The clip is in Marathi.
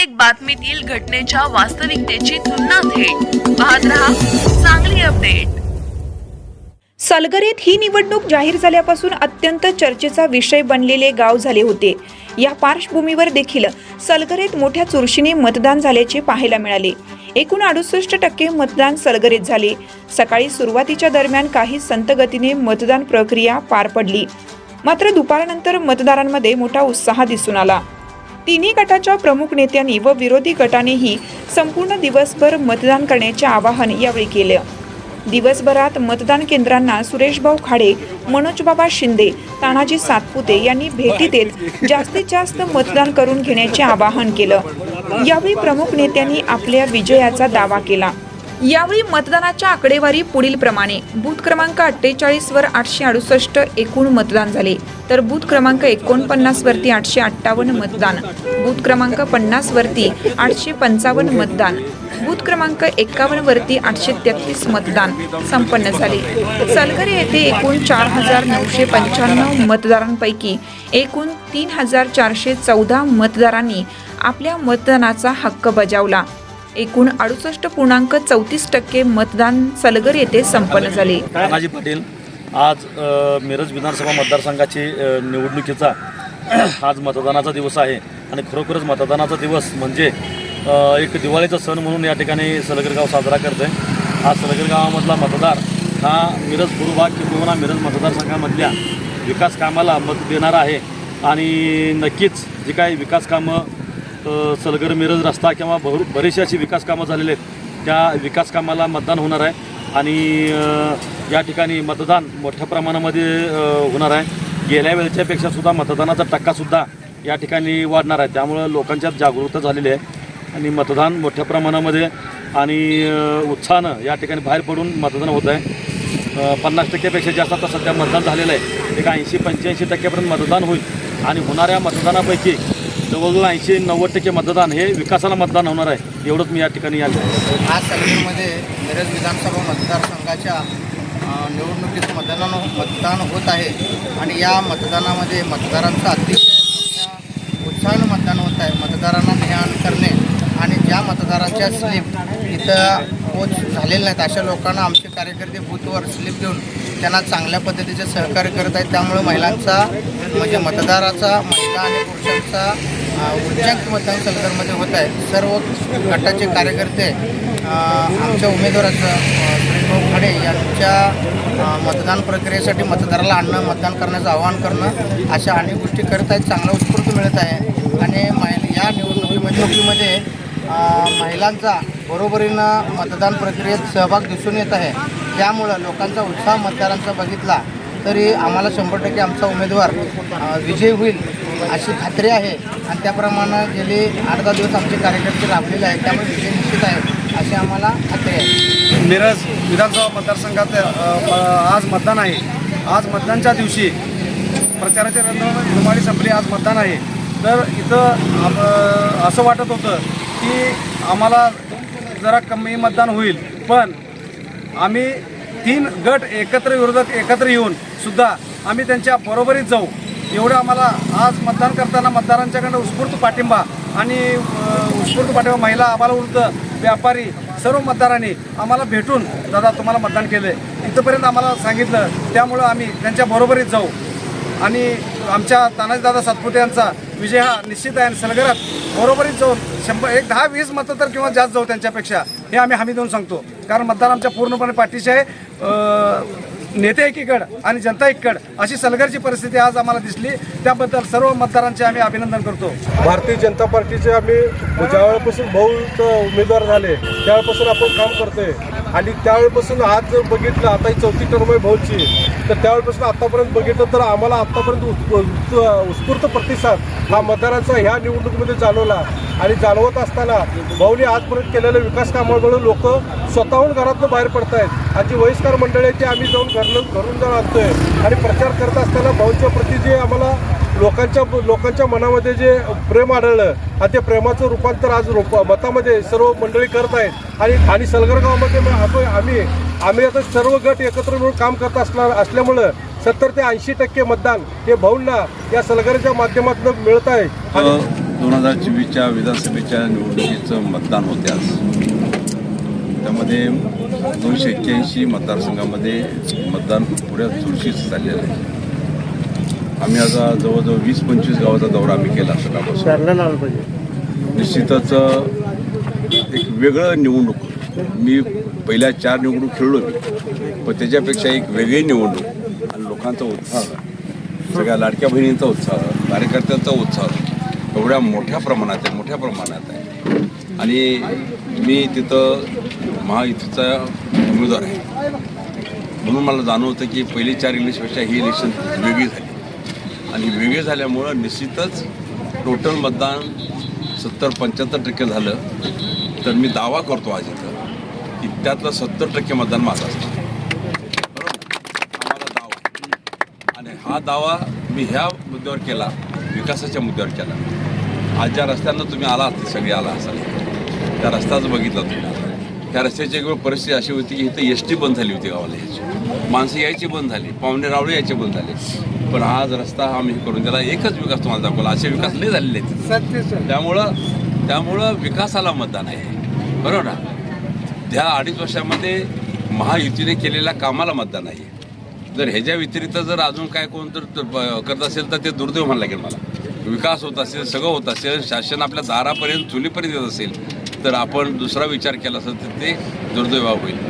प्रत्येक बातमीतील घटनेच्या वास्तविकतेची तुलना थेट. पाहत रहा चांगली अपडेट सलगरेत ही निवडणूक जाहीर झाल्यापासून अत्यंत चर्चेचा विषय बनलेले गाव झाले होते. या पार्श्वभूमीवर देखील सलगरेत मोठ्या चुरशीने मतदान झाल्याचे पाहायला मिळाले. एकूण अडुसष्ट टक्के मतदान सलगरेत झाले. सकाळी सुरुवातीच्या दरम्यान काही संत गतीने मतदान प्रक्रिया पार पडली. मात्र दुपारनंतर मतदारांमध्ये मोठा उत्साह दिसून आला. तिन्ही गटाच्या प्रमुख नेत्यांनी व विरोधी गटानेही संपूर्ण दिवसभर मतदान करण्याचे आवाहन यावेळी केले. दिवसभरात मतदान केंद्रांना सुरेशभाऊ खाडे मनोजबाबा शिंदे तानाजी सातपुते यांनी भेटी देत जास्तीत जास्त मतदान करून घेण्याचे आवाहन केलं. यावेळी प्रमुख नेत्यांनी आपल्या विजयाचा दावा केला. यावेळी मतदानाच्या आकडेवारी पुढील प्रमाणे. बूथ क्रमांक अठ्ठेचाळीस वर आठशे अडुसष्ट एकूण मतदान झाले. तर बूथ क्रमांक एकोणपन्नास वरती आठशे अठ्ठावन्न मतदान. बूथ क्रमांक पन्नास वरती आठशे पंचावन्न मतदान. बूथ क्रमांक एकावन्न वरती आठशे तेहतीस मतदान संपन्न झाले. सलगरे येथे एकूण चार हजार नऊशे पंच्याण्णव मतदारांपैकी एकूण तीन हजार चारशे चौदा मतदारांनी आपल्या मतदानाचा हक्क बजावला. एकूण अडुसष्ट पूर्णांक चौतीस टक्के मतदान सलगर येथे संपन्न झाले. तानाजी पाटील आज मिरज विधानसभा मतदारसंघाची निवडणुकीचा आज मतदानाचा दिवस आहे. आणि खरोखरच मतदानाचा दिवस म्हणजे एक दिवाळीचा सण म्हणून या ठिकाणी सलगर गाव साजरा करतो आहे आज सलगर गावामधला मतदार हा मिरज पूर्व भाग किंवा मिरज मतदारसंघामधल्या विकास कामाला मत देणारा आहे. आणि नक्कीच जी काही विकास कामं सलगर मिरज रस्ता किंवा भर बरेचशी अशी विकास कामं झालेले आहेत. त्या विकास कामाला मतदान होणार आहे आणि या ठिकाणी मतदान मोठ्या प्रमाणामध्ये होणार आहे. गेल्या वेळच्यापेक्षा सुद्धा मतदानाचा टक्कासुद्धा या ठिकाणी वाढणार आहे. त्यामुळं लोकांच्यात जागरूकता झालेली आहे आणि मतदान मोठ्या प्रमाणामध्ये आणि उत्साहानं या ठिकाणी बाहेर पडून मतदान होत आहे. पन्नास टक्क्यापेक्षा जास्त आता सध्या मतदान झालेलं आहे. एक ऐंशी पंच्याऐंशी टक्क्यापर्यंत मतदान होईल आणि होणाऱ्या मतदानापैकी जवळजवळ ऐंशी नव्वद टक्के मतदान हे विकासाला मतदान होणार आहे. एवढंच मी या ठिकाणी आलो आज सलगरमध्ये मिरज विधानसभा मतदारसंघाच्या निवडणुकीत मतदान मतदान होत आहे. आणि या मतदानामध्ये मतदारांचा अतिशय उत्साहानं मतदान होत आहे. मतदारांना ध्यान करणे आणि ज्या मतदाराच्या स्लिप इथं पोच झालेल्या नाहीत अशा लोकांना आमचे कार्यकर्ते बूथवर स्लिप देऊन त्यांना चांगल्या पद्धतीचे सहकार्य करत आहेत. त्यामुळे महिलांचा म्हणजे मतदाराचा महिला आणि पुरुषांचा उज्जैन मतदान सलगरमध्ये होत आहे सर्व गटाचे कार्यकर्ते आमच्या उमेदवाराचं अ, सुरेशभाऊ खाडे यांच्या मतदान प्रक्रियेसाठी मतदाराला आणणं मतदान करण्याचं आवाहन करणं अशा अनेक गोष्टी करत आहेत. चांगला उत्स्फूर्त मिळत आहे. आणि महि या निवडणुकीमध्ये महिलांचा बरोबरीनं मतदान प्रक्रियेत सहभाग दिसून येत आहे. त्यामुळं लोकांचा उत्साह मतदारांचा बघितला. तरी आम्हाला शंभर टक्के आमचा उमेदवार विजय विजयी होईल अशी खात्री आहे. आणि त्याप्रमाणे गेले आठ दहा दिवस आमचे कार्यकर्ते राबलेले आहेत त्यामुळे विजय निश्चित आहे अशी आम्हाला खात्री आहे. मिरज विधानसभा मतदारसंघात आज मतदान आहे. आज मतदानच्या दिवशी प्रचाराच्या रणधुमाळी धुमाळी संपली आज मतदान आहे. तर इथं असं वाटत होतं की आम्हाला जरा कमी मतदान होईल. पण आम्ही तीन गट एकत्र विरोधात एकत्र येऊन सुद्धा आम्ही त्यांच्या बरोबरीत जाऊ. एवढं आम्हाला आज मतदान करताना मतदारांच्याकडनं उत्स्फूर्त पाठिंबा आणि उत्स्फूर्त पाठिंबा महिला आम्हाला व्यापारी सर्व मतदारांनी आम्हाला भेटून दादा तुम्हाला मतदान केलं इथंपर्यंत आम्हाला सांगितलं त्यामुळं आम्ही त्यांच्या बरोबरीत जाऊ. आणि आमच्या तानाजीदादा सातपुते यांचा विजय हा निश्चित आहे आणि सलगरात बरोबरीत जाऊन शंभर एक दहा वीस मतं तर किंवा जास्त जाऊ त्यांच्यापेक्षा हे आम्ही हमी देऊन सांगतो. कारण मतदार आमच्या पूर्णपणे पाठीशी आहे. नेते एकीकड आणि जनता एकीकड अशी सलगरची परिस्थिती आज आम्हाला दिसली. त्याबद्दल सर्व मतदारांचे आम्ही अभिनंदन करतो. भारतीय जनता पार्टीचे आम्ही ज्यावेळेपासून बहुत उमेदवार झाले त्यावेळेपासून आपण काम करतोय. आणि त्यावेळेपासून आज जर बघितलं आता ही चौथी टर्म आहे भाऊची तर त्यावेळेपासून आतापर्यंत बघितलं तर आम्हाला आतापर्यंत उत्- उत्- उत्स्फूर्त प्रतिसाद हा मतदारांचा ह्या निवडणुकीमध्ये जाणवला. आणि जाणवत असताना भाऊने आजपर्यंत केलेल्या विकास कामामुळे लोक स्वतःहून घरातून बाहेर पडत आहेत आणि जी वयस्कर मंडळी ती आम्ही जाऊन घरलं घरून जाऊन आणतोय. आणि प्रचार करत असताना भाऊच्या प्रती जे आम्हाला लोकांच्या लोकांच्या मनामध्ये जे प्रेम आढळलं आणि ते प्रेमाचं रूपांतर आज रोप मतामध्ये सर्व मंडळी करत आहेत. आणि आणि सलगरगावमध्ये आपण आम्ही आम्ही आता सर्व गट एकत्र मिळून काम करत असणार असल्यामुळं सत्तर ते ऐंशी टक्के मतदान हे भाऊंना या सलगरच्या माध्यमातून मिळत आहे. दोन हजार चोवीसच्या विधानसभेच्या निवडणुकीचं मतदान होते आज. त्यामध्ये दोनशे एक्क्याऐंशी मतदारसंघामध्ये मतदान पुऱ्या चुरशीच चाललेलं आहे. आम्ही आता जवळजवळ वीस पंचवीस गावाचा दौरा आम्ही केला सकाळपासून. निश्चितच एक वेगळं निवडणूक मी पहिल्या चार निवडणूक खेळलो मी पण त्याच्यापेक्षा एक वेगळी निवडणूक आणि लोकांचा उत्साह सगळ्या लाडक्या बहिणींचा उत्साह कार्यकर्त्यांचा उत्साह एवढ्या मोठ्या प्रमाणात आहे मोठ्या प्रमाणात आहे. आणि मी तिथं महायुतीचा उमेदवार आहे. म्हणून मला जाणवतं की पहिली चार इलेक्शनपेक्षा ही इलेक्शन वेगळी झाली. आणि वेगळे झाल्यामुळं निश्चितच टोटल मतदान सत्तर पंच्याहत्तर टक्के झालं. तर मी दावा करतो आज इथं की त्यातलं सत्तर टक्के मतदान माझं असतं. हा माझा दावा. आणि हा दावा मी ह्या मुद्द्यावर केला विकासाच्या मुद्द्यावर केला. आज ज्या रस्त्यांना तुम्ही आला ते सगळे आला असाल. त्या रस्त्याच बघितला तुम्ही. त्या रस्त्याची एक परिस्थिती अशी होती की इथं एस टी बंद झाली होती गावाला याची माणसं यायची बंद झाली. पाहुणे रावळे यायचे बंद झाले. पण आज रस्ता आम्ही हे करून त्याला एकच विकास तुम्हाला दाखवला. असे विकास लय झालेले आहेत. त्यामुळं त्यामुळं विकासाला मतदान आहे. बरोबर ना? त्या अडीच वर्षामध्ये महायुतीने केलेल्या कामाला मतदान आहे. जर ह्याच्या व्यतिरिक्त जर अजून काय कोण तर करत असेल तर ते दुर्दैव म्हणायला लागेल मला. विकास होत असेल सगळं होत असेल शासन आपल्या दारापर्यंत चुलीपर्यंत येत असेल तर आपण दुसरा विचार केला असेल तर ते दुर्दैव होईल.